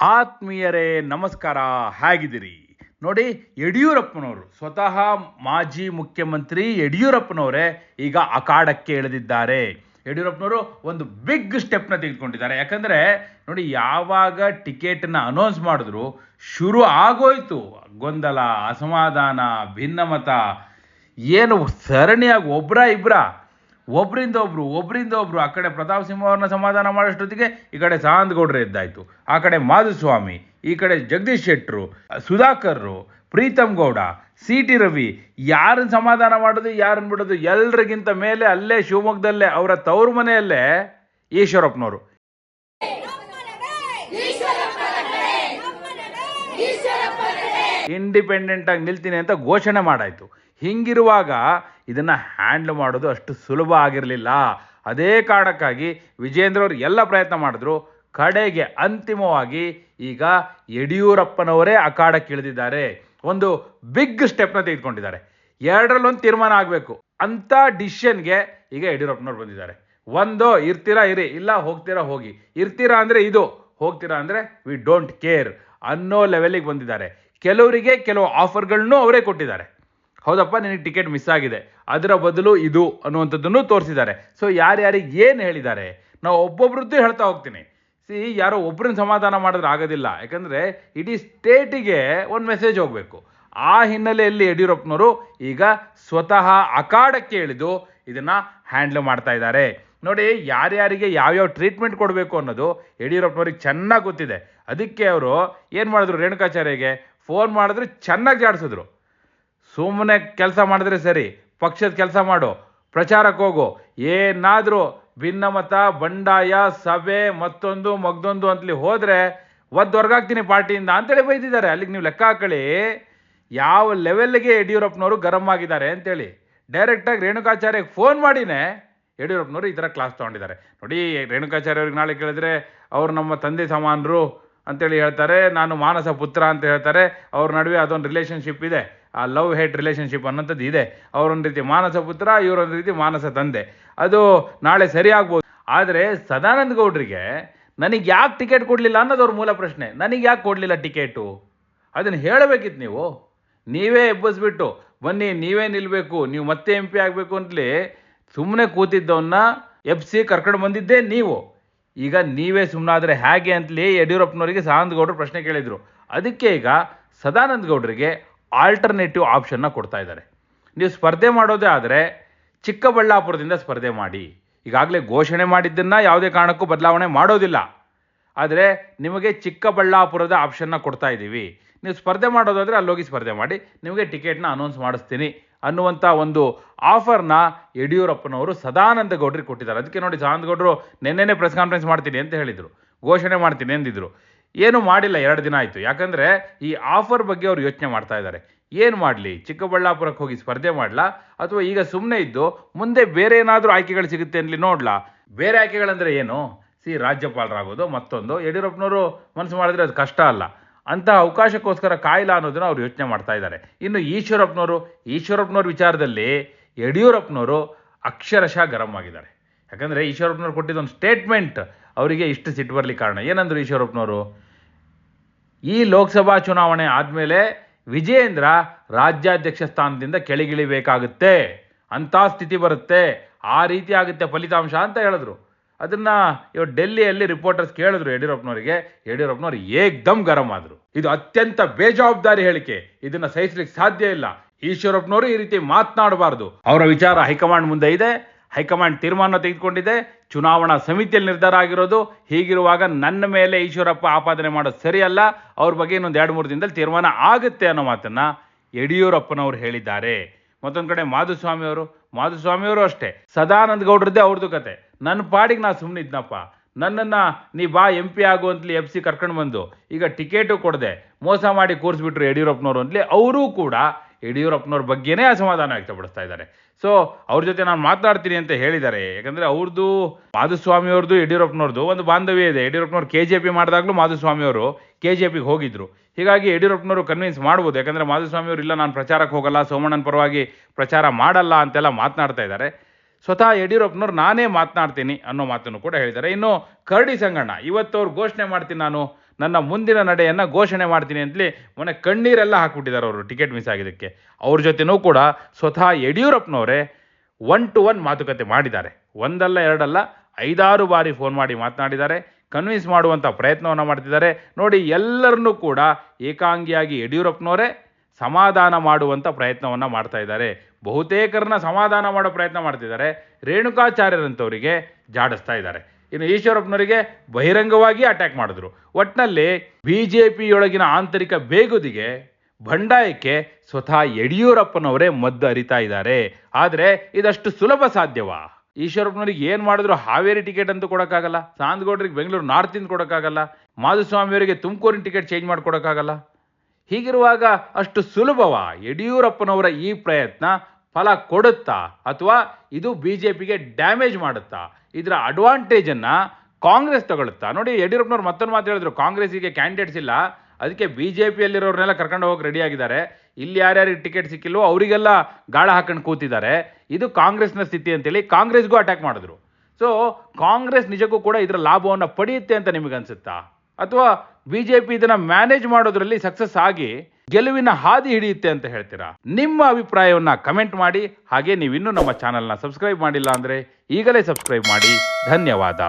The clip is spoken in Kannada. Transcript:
ಆತ್ಮೀಯರೇ, ನಮಸ್ಕಾರ. ಹೇಗಿದ್ದೀರಿ? ನೋಡಿ, ಯಡಿಯೂರಪ್ಪನವರು, ಸ್ವತಃ ಮಾಜಿ ಮುಖ್ಯಮಂತ್ರಿ ಯಡಿಯೂರಪ್ಪನವರೇ ಈಗ ಅಖಾಡಕ್ಕೆ ಇಳಿದಿದ್ದಾರೆ. ಯಡಿಯೂರಪ್ಪನವರು ಒಂದು ಬಿಗ್ ಸ್ಟೆಪ್ನ ತೆಗೆದುಕೊಂಡಿದ್ದಾರೆ. ಯಾಕಂದರೆ, ನೋಡಿ, ಯಾವಾಗ ಟಿಕೆಟನ್ನು ಅನೌನ್ಸ್ ಮಾಡಿದ್ರು, ಶುರು ಆಗೋಯ್ತು. ಗೊಂದಲ, ಅಸಮಾಧಾನ, ಭಿನ್ನಮತ, ಏನು ಸರಣಿಯಾಗಿ ಒಬ್ಬರ ಇಬ್ರ ಒಬ್ರಿಂದ ಒಬ್ಬರು ಒಬ್ಬರಿಂದ ಒಬ್ರು ಆ ಕಡೆ ಪ್ರತಾಪ್ ಸಿಂಹ ಅವ್ರನ್ನ ಸಮಾಧಾನ ಮಾಡೋಷ್ಟೊತ್ತಿಗೆ ಈ ಕಡೆ ಗೌಡ್ರೆ ಇದ್ದಾಯಿತು ಆ ಕಡೆ ಮಾಧುಸ್ವಾಮಿ ಈ ಕಡೆ ಜಗದೀಶ್ ಶೆಟ್ಟರು ಸುಧಾಕರ್ರು ಪ್ರೀತಮ್ ಗೌಡ ಸಿ ಟಿ ರವಿ ಯಾರನ್ನ ಸಮಾಧಾನ ಮಾಡೋದು ಯಾರನ್ನ ಬಿಡೋದು ಎಲ್ರಿಗಿಂತ ಮೇಲೆ ಅಲ್ಲೇ ಶಿವಮೊಗ್ಗದಲ್ಲೇ ಅವರ ತವರು ಮನೆಯಲ್ಲೇ ಈಶ್ವರಪ್ಪನವರು. ಇಂಡಿಪೆಂಡೆಂಟ್ ಆಗಿ ನಿಲ್ತೀನಿ ಅಂತ ಘೋಷಣೆ ಮಾಡಾಯ್ತು. ಹಿಂಗಿರುವಾಗ ಇದನ್ನ ಹ್ಯಾಂಡ್ಲ್ ಮಾಡೋದು ಅಷ್ಟು ಸುಲಭ ಆಗಿರಲಿಲ್ಲ. ಅದೇ ಕಾರಣಕ್ಕಾಗಿ ವಿಜೇಂದ್ರ ಅವರು ಎಲ್ಲ ಪ್ರಯತ್ನ ಮಾಡಿದ್ರು. ಕಡೆಗೆ ಅಂತಿಮವಾಗಿ ಈಗ ಯಡಿಯೂರಪ್ಪನವರೇ ಅಖಾಡಕ್ಕೆ ಇಳಿದಿದ್ದಾರೆ ಒಂದು ಬಿಗ್ ಸ್ಟೆಪ್ನ ತೆಗೆದುಕೊಂಡಿದ್ದಾರೆ. ಎರಡರಲ್ಲೊಂದು ತೀರ್ಮಾನ ಆಗಬೇಕು. ಅಂಥ ಡಿಸಿಷನ್ಗೆ ಈಗ ಯಡಿಯೂರಪ್ಪನವ್ರು ಬಂದಿದ್ದಾರೆ. ಒಂದು, ಇರ್ತೀರಾ, ಇರಿ. ಇಲ್ಲ, ಹೋಗ್ತೀರಾ, ಹೋಗಿ. ಇರ್ತೀರಾ ಅಂದರೆ ಇದು, ಹೋಗ್ತೀರಾ ಅಂದರೆ ವಿ ಡೋಂಟ್ ಕೇರ್ ಅನ್ನೋ ಲೆವೆಲಿಗೆ ಬಂದಿದ್ದಾರೆ. ಕೆಲವರಿಗೆ ಕೆಲವು ಆಫರ್ಗಳನ್ನೂ ಅವರೇ ಕೊಟ್ಟಿದ್ದಾರೆ. ಹೌದಪ್ಪ, ನಿನಗೆ ಟಿಕೆಟ್ ಮಿಸ್ ಆಗಿದೆ. ಅದರ ಬದಲು ಇದು ಅನ್ನುವಂಥದ್ದನ್ನು ತೋರಿಸಿದ್ದಾರೆ. ಸೊ ಯಾರ್ಯಾರಿಗೆ ಏನು ಹೇಳಿದ್ದಾರೆ ನಾವು ಒಬ್ಬೊಬ್ರದ್ದು ಹೇಳ್ತಾ ಹೋಗ್ತೀನಿ. ಸಿ ಯಾರೋ ಒಬ್ಬರನ್ನ ಸಮಾಧಾನ ಮಾಡಿದ್ರೆ ಆಗೋದಿಲ್ಲ. ಯಾಕಂದರೆ, ಇಡೀ ಸ್ಟೇಟಿಗೆ ಒಂದು ಮೆಸೇಜ್ ಹೋಗಬೇಕು. ಆ ಹಿನ್ನೆಲೆಯಲ್ಲಿ ಯಡಿಯೂರಪ್ಪನವರು ಈಗ ಸ್ವತಃ ಅಖಾಡಕ್ಕೆ ಇಳಿದು ಇದನ್ನು ಹ್ಯಾಂಡ್ಲ್ ಮಾಡ್ತಾ ಇದ್ದಾರೆ. ನೋಡಿ, ಯಾರ್ಯಾರಿಗೆ ಯಾವ್ಯಾವ ಟ್ರೀಟ್ಮೆಂಟ್ ಕೊಡಬೇಕು ಅನ್ನೋದು ಯಡಿಯೂರಪ್ಪನವ್ರಿಗೆ ಚೆನ್ನಾಗಿ ಗೊತ್ತಿದೆ. ಅದಕ್ಕೆ ಅವರು ಏನು ಮಾಡಿದ್ರು ರೇಣುಕಾಚಾರ್ಯಗೆ? ಫೋನ್ ಮಾಡಿದ್ರು ಚೆನ್ನಾಗಿ ಜಾಡಿಸಿದ್ರು. ಸುಮ್ಮನೆ ಕೆಲಸ ಮಾಡಿದ್ರೆ ಸರಿ, ಪಕ್ಷದ ಕೆಲಸ ಮಾಡು ಪ್ರಚಾರಕ್ಕೆ ಹೋಗು. ಏನಾದರೂ ಭಿನ್ನಮತ, ಬಂಡಾಯ, ಸಭೆ, ಮತ್ತೊಂದು, ಮಗ್ದೊಂದು ಅಂತಲಿ ಹೋದರೆ ಒದ್ದು ಪಾರ್ಟಿಯಿಂದ ಅಂತೇಳಿ ಬೈದಿದ್ದಾರೆ. ಅಲ್ಲಿಗೆ ನೀವು ಲೆಕ್ಕ ಹಾಕೊಳ್ಳಿ ಯಾವ ಲೆವೆಲ್ಗೆ ಯಡಿಯೂರಪ್ಪನವರು ಗರಂ ಆಗಿದ್ದಾರೆ ಅಂತೇಳಿ. ಡೈರೆಕ್ಟಾಗಿ ರೇಣುಕಾಚಾರ್ಯಗೆ ಫೋನ್ ಮಾಡಿನೇ ಯಡಿಯೂರಪ್ಪನವರು ಈ ಥರ ಕ್ಲಾಸ್ ತೊಗೊಂಡಿದ್ದಾರೆ. ನೋಡಿ, ರೇಣುಕಾಚಾರ್ಯ ಅವ್ರಿಗೆ ನಾಳೆ ಕೇಳಿದ್ರೆ ಅವರು ನಮ್ಮ ತಂದೆ ಸಮಾನರು ಅಂತೇಳಿ ಹೇಳ್ತಾರೆ, ನಾನು ಮಾನಸ ಪುತ್ರ ಅಂತ ಹೇಳ್ತಾರೆ, ಅವ್ರ ನಡುವೆ ಅದೊಂದು ರಿಲೇಷನ್ಶಿಪ್ ಇದೆ. ಆ ಲವ್ ಹೇಟ್ ರಿಲೇಷನ್ಶಿಪ್ ಅನ್ನೋಂಥದ್ದು ಇದೆ. ಅವರೊಂದು ರೀತಿ ಮಾನಸ ಪುತ್ರ, ಇವರೊಂದು ರೀತಿ ಮಾನಸ ತಂದೆ. ಅದು ನಾಳೆ ಸರಿ ಆಗ್ಬೋದು ಆದರೆ ಸದಾನಂದ ಗೌಡ್ರಿಗೆ ನನಗೆ ಯಾಕೆ ಟಿಕೆಟ್ ಕೊಡಲಿಲ್ಲ ಅನ್ನೋದು ಅವ್ರ ಮೂಲ ಪ್ರಶ್ನೆ. ನನಗೆ ಯಾಕೆ ಕೊಡಲಿಲ್ಲ ಟಿಕೆಟು ಅದನ್ನು ಹೇಳಬೇಕಿತ್ತು ನೀವು. ನೀವೇ ಎಬ್ಬಿಸ್ಬಿಟ್ಟು, ಬನ್ನಿ, ನೀವೇ ನಿಲ್ಲಬೇಕು ನೀವು ಮತ್ತೆ ಎಂ ಪಿ ಆಗಬೇಕು ಅಂತಲೇ ಸುಮ್ಮನೆ ಕೂತಿದ್ದವನ್ನ ಎಬ್ಸಿ ಕರ್ಕೊಂಡು ಬಂದಿದ್ದೇ ನೀವು. ಈಗ ನೀವೇ ಸುಮ್ಮನಾದರೆ ಹೇಗೆ ಅಂತಲೇ ಯಡಿಯೂರಪ್ಪನವರಿಗೆ ಸದಾನಂದ ಗೌಡರು ಪ್ರಶ್ನೆ ಕೇಳಿದರು. ಅದಕ್ಕೆ ಈಗ ಸದಾನಂದ ಗೌಡರಿಗೆ ಆಲ್ಟರ್ನೇಟಿವ್ ಆಪ್ಷನ್ನ ಕೊಡ್ತಾ ಇದ್ದಾರೆ. ನೀವು ಸ್ಪರ್ಧೆ ಮಾಡೋದೇ ಆದರೆ ಚಿಕ್ಕಬಳ್ಳಾಪುರದಿಂದ ಸ್ಪರ್ಧೆ ಮಾಡಿ. ಈಗಾಗಲೇ ಘೋಷಣೆ ಮಾಡಿದ್ದನ್ನು ಯಾವುದೇ ಕಾರಣಕ್ಕೂ ಬದಲಾವಣೆ ಮಾಡೋದಿಲ್ಲ. ಆದರೆ ನಿಮಗೆ ಚಿಕ್ಕಬಳ್ಳಾಪುರದ ಆಪ್ಷನ್ನ ಕೊಡ್ತಾ ಇದ್ದೀವಿ. ನೀವು ಸ್ಪರ್ಧೆ ಮಾಡೋದಾದರೆ ಅಲ್ಲೋಗಿ ಸ್ಪರ್ಧೆ ಮಾಡಿ, ನಿಮಗೆ ಟಿಕೆಟ್ನ ಅನೌನ್ಸ್ ಮಾಡಿಸ್ತೀನಿ ಅನ್ನುವಂಥ ಒಂದು ಆಫರ್ನ ಯಡಿಯೂರಪ್ಪನವರು ಸದಾನಂದ ಗೌಡ್ರಿಗೆ ಕೊಟ್ಟಿದ್ದಾರೆ. ಅದಕ್ಕೆ ನೋಡಿ ಸದಾನಂದ ಗೌಡರು, ನಿನ್ನೆನೇ ಪ್ರೆಸ್ ಕಾನ್ಫರೆನ್ಸ್ ಮಾಡ್ತೀನಿ ಅಂತ ಹೇಳಿದರು. ಘೋಷಣೆ ಮಾಡ್ತೀನಿ ಎಂದಿದ್ರು. ಏನು ಮಾಡಿಲ್ಲ ಎರಡು ದಿನ ಆಯಿತು. ಯಾಕಂದರೆ ಈ ಆಫರ್ ಬಗ್ಗೆ ಅವರು ಯೋಚನೆ ಮಾಡ್ತಾ ಇದ್ದಾರೆ. ಏನು ಮಾಡಲಿ? ಚಿಕ್ಕಬಳ್ಳಾಪುರಕ್ಕೆ ಹೋಗಿ ಸ್ಪರ್ಧೆ ಮಾಡಲಾ? ಅಥವಾ ಈಗ ಸುಮ್ಮನೆ ಇದ್ದು ಮುಂದೆ ಬೇರೆ ಏನಾದರೂ ಆಯ್ಕೆಗಳು ಸಿಗುತ್ತೆ ಅಂತಲಿ ನೋಡ್ಲಾ? ಬೇರೆ ಆಯ್ಕೆಗಳಂದರೆ ಏನು? ಸಿ, ರಾಜ್ಯಪಾಲರಾಗೋದು ಮತ್ತೊಂದು. ಯಡಿಯೂರಪ್ಪನವರು ಮನಸ್ಸು ಮಾಡಿದ್ರೆ ಅದು ಕಷ್ಟ ಅಲ್ಲ. ಅಂತಹ ಅವಕಾಶಕ್ಕೋಸ್ಕರ ಕಾಯಿಲ್ಲ ಅನ್ನೋದನ್ನು ಅವ್ರು ಯೋಚನೆ ಮಾಡ್ತಾ ಇದ್ದಾರೆ. ಇನ್ನು ಈಶ್ವರಪ್ಪನವರು, ಈಶ್ವರಪ್ಪನವ್ರ ವಿಚಾರದಲ್ಲಿ ಯಡಿಯೂರಪ್ಪನವರು ಅಕ್ಷರಶಃ ಗರಂ ಆಗಿದ್ದಾರೆ. ಯಾಕಂದರೆ ಈಶ್ವರಪ್ಪನವ್ರು ಕೊಟ್ಟಿದ್ದೊಂದು ಸ್ಟೇಟ್ಮೆಂಟ್ ಅವರಿಗೆ ಇಷ್ಟು ಸಿಟ್ಟು ಬರಲಿ ಕಾರಣ. ಏನಂದರು ಈಶ್ವರಪ್ಪನವರು? ಈ ಲೋಕಸಭಾ ಚುನಾವಣೆ ಆದಮೇಲೆ ವಿಜಯೇಂದ್ರ ರಾಜ್ಯಾಧ್ಯಕ್ಷ ಸ್ಥಾನದಿಂದ ಕೆಳಗಿಳಿಬೇಕಾಗುತ್ತೆ. ಅಂಥ ಸ್ಥಿತಿ ಬರುತ್ತೆ. ಆ ರೀತಿ ಆಗುತ್ತೆ ಫಲಿತಾಂಶ ಅಂತ ಹೇಳಿದ್ರು. ಅದನ್ನ ಇವಾಗ ಡೆಲ್ಲಿಯಲ್ಲಿ ರಿಪೋರ್ಟರ್ಸ್ ಕೇಳಿದ್ರು ಯಡಿಯೂರಪ್ಪನವರಿಗೆ. ಯಡಿಯೂರಪ್ಪನವ್ರು ಏಕ್ದಮ್ ಗರಂ ಆದರು. ಇದು ಅತ್ಯಂತ ಬೇಜವಾಬ್ದಾರಿ ಹೇಳಿಕೆ. ಇದನ್ನ ಸಹಿಸ್ಲಿಕ್ಕೆ ಸಾಧ್ಯ ಇಲ್ಲ. ಈಶ್ವರಪ್ಪನವರು ಈ ರೀತಿ ಮಾತನಾಡಬಾರ್ದು. ಅವರ ವಿಚಾರ ಹೈಕಮಾಂಡ್ ಮುಂದೆ ಇದೆ. ಹೈಕಮಾಂಡ್ ತೀರ್ಮಾನ ತೆಗೆದುಕೊಂಡಿದೆ. ಚುನಾವಣಾ ಸಮಿತಿಯಲ್ಲಿ ನಿರ್ಧಾರ ಆಗಿರೋದು ಹೀಗಿರುವಾಗ ನನ್ನ ಮೇಲೆ ಈಶ್ವರಪ್ಪ ಆಪಾದನೆ ಮಾಡೋದು ಸರಿಯಲ್ಲ. ಅವ್ರ ಬಗ್ಗೆ ಇನ್ನೊಂದು ಎರಡು ಮೂರು ದಿನದಲ್ಲಿ ತೀರ್ಮಾನ ಆಗುತ್ತೆ ಅನ್ನೋ ಮಾತನ್ನು ಯಡಿಯೂರಪ್ಪನವರು ಹೇಳಿದ್ದಾರೆ. ಮತ್ತೊಂದು ಕಡೆ ಮಾಧುಸ್ವಾಮಿಯವರು ಅವರು, ಮಾಧುಸ್ವಾಮಿ ಅವರು ಅಷ್ಟೇ. ಸದಾನಂದ ಗೌಡ್ರದ್ದೇ ಅವ್ರದ್ದು ಕತೆ. ನನ್ನ ಪಾಡಿಗೆ ನಾ ಸುಮ್ಮನೆ ಇದ್ನಪ್ಪ. ನನ್ನನ್ನು ನೀ ಬಾ ಎಂ ಪಿ ಆಗು ಅಂತಲಿ ಎಫ್ ಸಿ ಕರ್ಕೊಂಡು ಬಂದು. ಈಗ ಟಿಕೆಟು ಕೊಡದೆ. ಮೋಸ ಮಾಡಿ ಕೂರಿಸ್ಬಿಟ್ರು ಯಡಿಯೂರಪ್ಪನವರು ಅಂತಲಿ. ಅವರೂ ಕೂಡ ಯಡಿಯೂರಪ್ಪನವ್ರ ಬಗ್ಗೆನೇ ಅಸಮಾಧಾನ ವ್ಯಕ್ತಪಡಿಸ್ತಾ ಇದ್ದಾರೆ. ಸೊ ಅವ್ರ ಜೊತೆ ನಾನು ಮಾತಾಡ್ತೀನಿ ಅಂತ ಹೇಳಿದ್ದಾರೆ ಯಾಕಂದರೆ ಅವ್ರದ್ದು ಮಾಧುಸ್ವಾಮಿ ಅವ್ರದ್ದು ಯಡಿಯೂರಪ್ಪನವ್ರದ್ದು ಒಂದು ಬಾಂಧವ್ಯ ಇದೆ. ಯಡಿಯೂರಪ್ಪನವ್ರು ಕೆ ಜೆ ಪಿ ಮಾಡಿದಾಗಲೂ ಮಾಧುಸ್ವಾಮಿ ಅವರು ಕೆ ಜೆ ಪಿಗೆ ಹೋಗಿದ್ರು. ಹೀಗಾಗಿ ಯಡಿಯೂರಪ್ಪನವರು ಕನ್ವಿನ್ಸ್ ಮಾಡ್ಬೋದು. ಯಾಕಂದರೆ ಮಾಧುಸ್ವಾಮಿ ಅವರು ಇಲ್ಲ, ನಾನು ಪ್ರಚಾರಕ್ಕೆ ಹೋಗಲ್ಲ, ಸೋಮಣ್ಣನ ಪರವಾಗಿ ಪ್ರಚಾರ ಮಾಡಲ್ಲ ಅಂತೆಲ್ಲ ಮಾತನಾಡ್ತಾ ಇದ್ದಾರೆ. ಸ್ವತಃ ಯಡಿಯೂರಪ್ಪನವ್ರು ನಾನೇ ಮಾತನಾಡ್ತೀನಿ ಅನ್ನೋ ಮಾತನ್ನು ಕೂಡ ಹೇಳಿದ್ದಾರೆ. ಇನ್ನು ಕರಡಿ ಸಂಗಣ್ಣ, ಇವತ್ತು ಅವ್ರು ಘೋಷಣೆ ಮಾಡ್ತೀನಿ ನಾನು. ನನ್ನ ಮುಂದಿನ ನಡೆಯನ್ನು ಘೋಷಣೆ ಮಾಡ್ತೀನಿ ಅಂತಲೇ ಮೊನ್ನೆ ಕಣ್ಣೀರೆಲ್ಲ ಹಾಕ್ಬಿಟ್ಟಿದ್ದಾರೆ ಅವರು ಟಿಕೆಟ್ ಮಿಸ್ ಆಗಿದ್ದಕ್ಕೆ. ಅವ್ರ ಜೊತೆನೂ ಕೂಡ ಸ್ವತಃ ಯಡಿಯೂರಪ್ಪನವರೇ ಒನ್ ಟು ಒನ್ ಮಾತುಕತೆ ಮಾಡಿದ್ದಾರೆ. ಒಂದಲ್ಲ, ಎರಡಲ್ಲ, ಐದಾರು ಬಾರಿ ಫೋನ್ ಮಾಡಿ ಮಾತನಾಡಿದ್ದಾರೆ. ಕನ್ವಿನ್ಸ್ ಮಾಡುವಂಥ ಪ್ರಯತ್ನವನ್ನು ಮಾಡ್ತಿದ್ದಾರೆ. ನೋಡಿ, ಎಲ್ಲರನ್ನೂ ಕೂಡ ಏಕಾಂಗಿಯಾಗಿ ಯಡಿಯೂರಪ್ಪನವರೇ ಸಮಾಧಾನ ಮಾಡುವಂಥ ಪ್ರಯತ್ನವನ್ನು ಮಾಡ್ತಾ ಇದ್ದಾರೆ. ಬಹುತೇಕರನ್ನ ಸಮಾಧಾನ ಮಾಡೋ ಪ್ರಯತ್ನ ಮಾಡ್ತಿದ್ದಾರೆ. ರೇಣುಕಾಚಾರ್ಯರಂಥವರಿಗೆ ಜಾಡಿಸ್ತಾ ಇದ್ದಾರೆ. ಇನ್ನು ಈಶ್ವರಪ್ಪನವರಿಗೆ ಬಹಿರಂಗವಾಗಿ ಅಟ್ಯಾಕ್ ಮಾಡಿದ್ರು. ಒಟ್ಟಿನಲ್ಲಿ ಬಿ ಜೆ ಪಿಯೊಳಗಿನ ಆಂತರಿಕ ಬೇಗುದಿಗೆ ಬಂಡಾಯಕ್ಕೆ ಸ್ವತಃ ಯಡಿಯೂರಪ್ಪನವರೇ ಮದ್ದು ಅರಿತಾ ಇದ್ದಾರೆ. ಆದರೆ ಇದಷ್ಟು ಸುಲಭ ಸಾಧ್ಯವಾ? ಈಶ್ವರಪ್ಪನವ್ರಿಗೆ ಏನು ಮಾಡಿದ್ರು ಹಾವೇರಿ ಟಿಕೆಟ್ ಅಂತೂ ಕೊಡೋಕ್ಕಾಗಲ್ಲ. ಸಾಂದಗೌಡ್ರಿಗೆ ಬೆಂಗಳೂರು ನಾರ್ತಿಂದ ಕೊಡೋಕ್ಕಾಗಲ್ಲ. ಮಾಧುಸ್ವಾಮಿಯವರಿಗೆ ತುಮಕೂರಿನ ಟಿಕೆಟ್ ಚೇಂಜ್ ಮಾಡಿಕೊಡೋಕ್ಕಾಗಲ್ಲ ಹೀಗಿರುವಾಗ ಅಷ್ಟು ಸುಲಭವಾ ಯಡಿಯೂರಪ್ಪನವರ ಈ ಪ್ರಯತ್ನ ಫಲ ಕೊಡುತ್ತಾ ಅಥವಾ ಇದು ಬಿ ಜೆ ಪಿಗೆ ಡ್ಯಾಮೇಜ್ ಮಾಡುತ್ತಾ? ಇದರ ಅಡ್ವಾಂಟೇಜನ್ನು ಕಾಂಗ್ರೆಸ್ ತಗೊಳುತ್ತಾ ನೋಡಿ, ಯಡಿಯೂರಪ್ಪನವ್ರು ಮತ್ತೊಂದು ಮಾತು ಹೇಳಿದ್ರು ಕಾಂಗ್ರೆಸ್ಸಿಗೆ ಕ್ಯಾಂಡಿಡೇಟ್ಸ್ ಇಲ್ಲ, ಅದಕ್ಕೆ ಬಿ ಜೆ ಪಿಯಲ್ಲಿರೋರ್ನೆಲ್ಲ ಕರ್ಕೊಂಡು ರೆಡಿ ಆಗಿದ್ದಾರೆ. ಇಲ್ಲಿ ಯಾರ್ಯಾರಿಗೆ ಟಿಕೆಟ್ ಸಿಕ್ಕಿಲ್ವೋ ಅವರಿಗೆಲ್ಲ ಗಾಳ ಹಾಕೊಂಡು ಕೂತಿದ್ದಾರೆ. ಇದು ಕಾಂಗ್ರೆಸ್ನ ಸ್ಥಿತಿ ಅಂತೇಳಿ ಕಾಂಗ್ರೆಸ್ಗೂ ಅಟ್ಯಾಕ್ ಮಾಡಿದ್ರು. ಸೊ ಕಾಂಗ್ರೆಸ್ ನಿಜಕ್ಕೂ ಕೂಡ ಇದರ ಲಾಭವನ್ನು ಪಡೆಯುತ್ತೆ ಅಂತ ನಿಮಗೆ ಅಥವಾ ಬಿ ಜೆ ಪಿ ಇದನ್ನು ಮ್ಯಾನೇಜ್ ಮಾಡೋದರಲ್ಲಿ ಸಕ್ಸಸ್ ಆಗಿ ಗೆಲುವಿನ ಹಾದಿ ಹಿಡಿಯುತ್ತೆ ಅಂತ ಹೇಳ್ತೀರಾ? ನಿಮ್ಮ ಅಭಿಪ್ರಾಯವನ್ನ ಕಮೆಂಟ್ ಮಾಡಿ. ಹಾಗೆ ನೀವಿನ್ನೂ ನಮ್ಮ ಚಾನೆಲ್ನ ಸಬ್ಸ್ಕ್ರೈಬ್ ಮಾಡಿಲ್ಲ ಅಂದರೆ ಈಗಲೇ ಸಬ್ಸ್ಕ್ರೈಬ್ ಮಾಡಿ. ಧನ್ಯವಾದ.